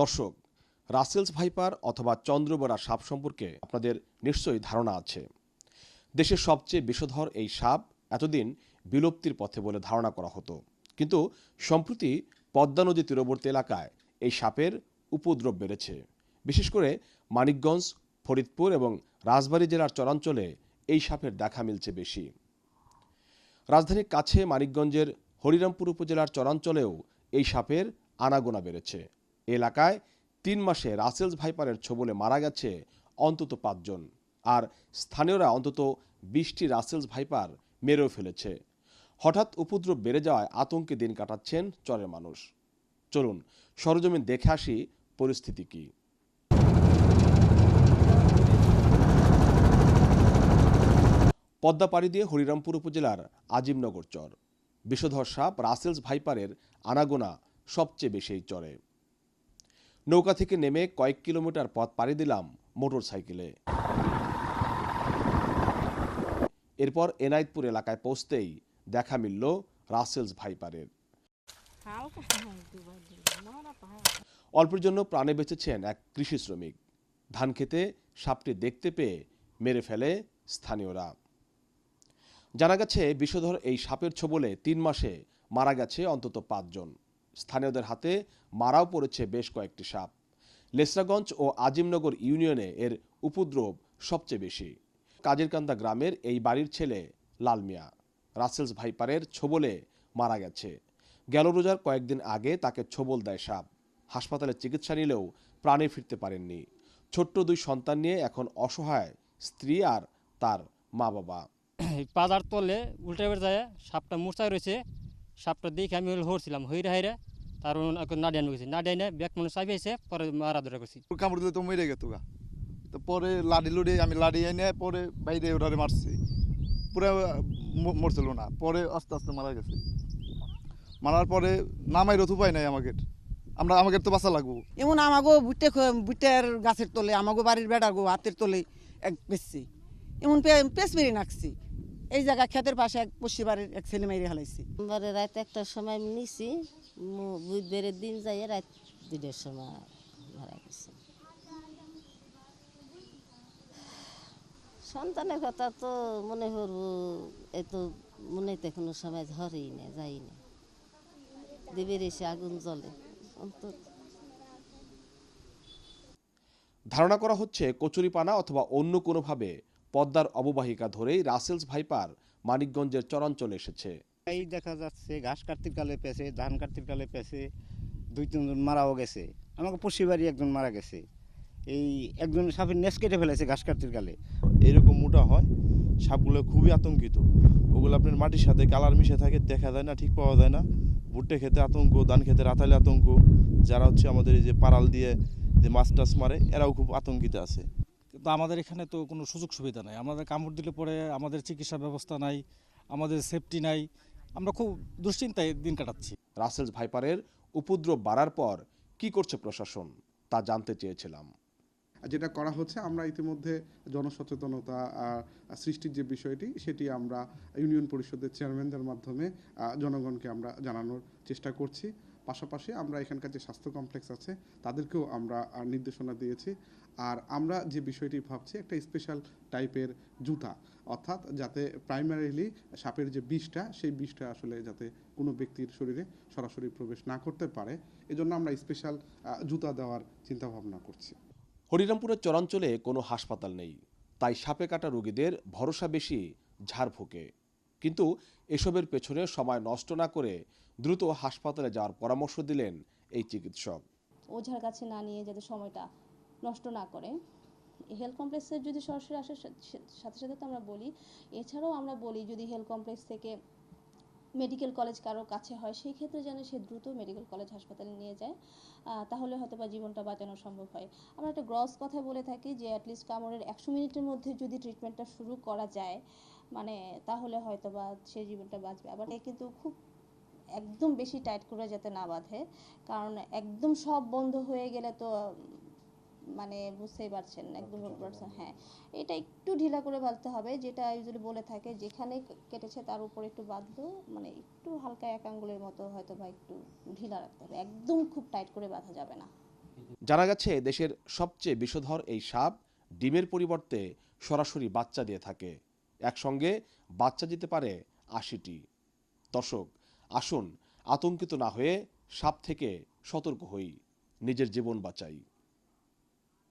দর্শক, Russell's viper অথবা চন্দ্রবরা সাপ সম্পর্কে আপনাদের নিশ্চয়ই ধারণা আছে। দেশের সবচেয়ে বিষধর এই সাপ এতদিন বিলুপ্তির পথে বলে ধারণা করা হতো। কিন্তু সম্প্রতি পদ্মা নদী তীরবর্তী এলাকায় এই সাপের উপদ্রব বেড়েছে। বিশেষ করে মানিকগঞ্জ, ফরিদপুর এবং রাজবাড়ী জেলার চরাঞ্চলে এই সাপের দেখা মিলছে বেশি। রাজধানীর কাছে মানিকগঞ্জের হরিরামপুর উপজেলার চরাঞ্চলেও এই সাপের আনাগোনা বেড়েছে। এলাকায় তিন মাসে রাসেলস ভাইপারের ছোবলে মারা গেছে অন্তত পাঁচজন। আর স্থানীয়রা অন্তত বিশটি রাসেলস ভাইপার মেরেও ফেলেছে। হঠাৎ উপদ্রব বেড়ে যাওয়ায় আতঙ্কে দিন কাটাচ্ছেন চরের মানুষ। চলুন সরজমিন দেখে আসি পরিস্থিতি কী। পদ্মা পাড়ি দিয়ে হরিরামপুর উপজেলার আজিমনগর চর। বিষধর সাপ, রাসেলস ভাইপারের আনাগোনা সবচেয়ে বেশি চরে। নৌকা থেকে নেমে কয়েক কিলোমিটার পথ পাড়ি দিলাম মোটর সাইকেলে এরপর এনায়েতপুর এলাকায় পৌঁছতেই দেখা মিলল রাসেলস ভাইপারের। অল্পের জন্য প্রাণে বেঁচেছেন এক কৃষি শ্রমিক। ধান খেতে সাপটি দেখতে পেয়ে মেরে ফেলে স্থানীয়রা। জানা গেছে, বিষধর এই সাপের ছোবলে তিন মাসে মারা গেছে অন্তত পাঁচজন। স্থানীয়দের হাতে মারাও পড়েছে বেশ কয়েকটি সাপ। লেসরাগঞ্জ ও আজিমনগর ইউনিয়নে এর উপদ্রব সবচেয়ে বেশি। কাজিরকান্দা গ্রামের এই বাড়ির ছেলে লাল মিয়া, রাসেলস ভাইপারের ছোবলে মারা গেছে। গেল রোজার কয়েকদিন আগে তাকে ছোবল দেয় সাপ। হাসপাতালে চিকিৎসা নিলেও প্রাণে ফিরতে পারেননি। ছোট্ট দুই সন্তান নিয়ে এখন অসহায় স্ত্রী আর তার মা বাবা পাজার তলে উল্টে বেড়ে যায় সাপটা মূর্ছায় রয়েছে। সাপটা দেখে আমি হরছিলাম হইরে হাইরে। তার নাডিয়ান গেছি। নাডিয়ান ব্যাগ মনে চাপি আছে পরে মারা ধরে করছি কামড় দিলে তো মরে গেত গা। তো পরে লাডি লুডি আমি লাডি এনে পরে বাইরে ওটারে মারছি। পুরো মরছিল না। পরে আস্তে আস্তে মারা গেছে। মারার পরে নামাই রথ উপায় নাই আমাকে আমরা আমাকে তো বাঁচা লাগবো। এমন আমাগো বুটে বুটের গাছের তলে আমাগো বাড়ির বেড়ার গো হাতের তলে এক বেচছি। এমন পে- পেঁচ মেরে নাকছি। এই জায়গা ক্ষেতের পাশে এক পশ্চিম বাড়ির এক ছেলে মেরে হালাইছি। সোমবারে রাত একটার সময় নিছি বুধবারের দিন যাই রাত দুটোর সময় মারা গেছে সন্তানের কথা তো মনে করব এ তো মনে তো কোনো সময় ধরেই না যাই না। দেবের এসে আগুন জ্বলে অন্তত। ধারণা করা হচ্ছে কচুরিপানা অথবা অন্য কোনোভাবে পদ্মার অববাহিকা ধরেই রাসেলস ভাইপার মানিকগঞ্জের চরাঞ্চলে এসেছে। এই দেখা যাচ্ছে ঘাস কাটতির কালে পেছে ধান কাটতির কালে পেছে দুই তিনজন মারাও গেছে। আমাকে পশ্চিম বাড়ি একজন মারা গেছে। এই একজন সাপের নেস কেটে ফেলেছে ঘাস কাটতির কালে। এরকম মোটা হয় সাপগুলো খুবই আতঙ্কিত। ওগুলো আপনার মাটির সাথে কালার মিশে থাকে দেখা যায় না ঠিক পাওয়া যায় না। ভুট্টে খেতে আতঙ্ক ধান খেতে রাতালে আতঙ্ক। যারা হচ্ছে আমাদের এই যে পাড়াল দিয়ে যে মাছ টাছ মারে এরাও খুব আতঙ্কিত আছে। কিন্তু আমাদের এখানে তো কোনো সুযোগ সুবিধা নাই। আমাদের কামড় দিলে পরে আমাদের চিকিৎসা ব্যবস্থা নাই আমাদের সেফটি নাই। আমরা খুব দুশ্চিন্তায় দিন কাটাচ্ছি। রাসেলস ভাইপারের উপদ্রব বাড়ার পর কি করছে প্রশাসন তা জানতে চেয়েছিলাম। যেটা করা হচ্ছে আমরা ইতিমধ্যে জনসচেতনতা সৃষ্টির যে বিষয়টি সেটি আমরা ইউনিয়ন পরিষদের চেয়ারম্যানদের মাধ্যমে জনগণকে আমরা জানানোর চেষ্টা করছি। পাশাপাশি আমরা এখানকার যে স্বাস্থ্য কমপ্লেক্স আছে, তাদেরকেও আমরা নির্দেশনা দিয়েছি। আর আমরা যে বিষয়টি ভাবছি, একটা স্পেশাল টাইপের জুতা। অর্থাৎ যাতে প্রাইমারিলি সাপের যে বিষটা, সেই বিষটা আসলে যাতে কোনো ব্যক্তির শরীরে সরাসরি প্রবেশ না করতে পারে, এজন্য আমরা স্পেশাল জুতা দেওয়ার চিন্তা ভাবনা করছি। হরিরামপুরের চরাঞ্চলে কোনো হাসপাতাল নেই। তাই সাপে কাটা রোগীদের ভরসা বেশি ঝাড়ফুঁকে। কিন্তু এসবের পেছনে সময় নষ্ট না করে দ্রুত হাসপাতালে যাওয়ার পরামর্শ দিলেন এই চিকিৎসক। ওঝার কাছে না নিয়ে যাতে সময়টা নষ্ট না করে। হেলথ কমপ্লেক্সে যদি সরাসরি আসার সাথে সাথে তো আমরা বলি, এছাড়াও আমরা বলি যদি হেলথ কমপ্লেক্স থেকে মেডিকেল কলেজ কারও কাছে হয়, সেই ক্ষেত্রে যেন সে দ্রুত মেডিকেল কলেজ হাসপাতালে নিয়ে যায় তাহলে হয়তো বা জীবনটা বাঁচানো সম্ভব হয়। আমরা একটা গ্রস কথা বলে থাকি যে অ্যাটলিস্ট কামড়ের একশো মিনিটের মধ্যে যদি ট্রিটমেন্টটা শুরু করা যায় মানে তাহলে হয়তো বা সে জীবনটা বাঁচবে। আবার এ কিন্তু খুব একদম বেশি টাইট করে যাতে না বাঁধে। কারণ একদম সব বন্ধ হয়ে গেলে তো মানে বুঝতেই পারছেন একদম হ্যাঁ এটা একটু ঢিলা করে বাঁধতে হবে যেটা ইউজুয়ালি বলে থাকে যেখানে কেটেছে তার উপর একটু বাঁধলো মানে একটু হালকা এক আঙ্গুলের মতো হয়তো বা একটু ঢিলা রাখতে হবে। একদম খুব টাইট করে বাঁধা যাবে না। জানা গেছে দেশের সবচেয়ে বিষধর এই সাপ ডিমের পরিবর্তে সরাসরি বাচ্চা দিয়ে থাকে। একসঙ্গে বাচ্চা যেতে পারে আশিটি। দর্শক, আসুন আতঙ্কিত না হয়ে সাপ থেকে সতর্ক হই। নিজের জীবন বাঁচাই।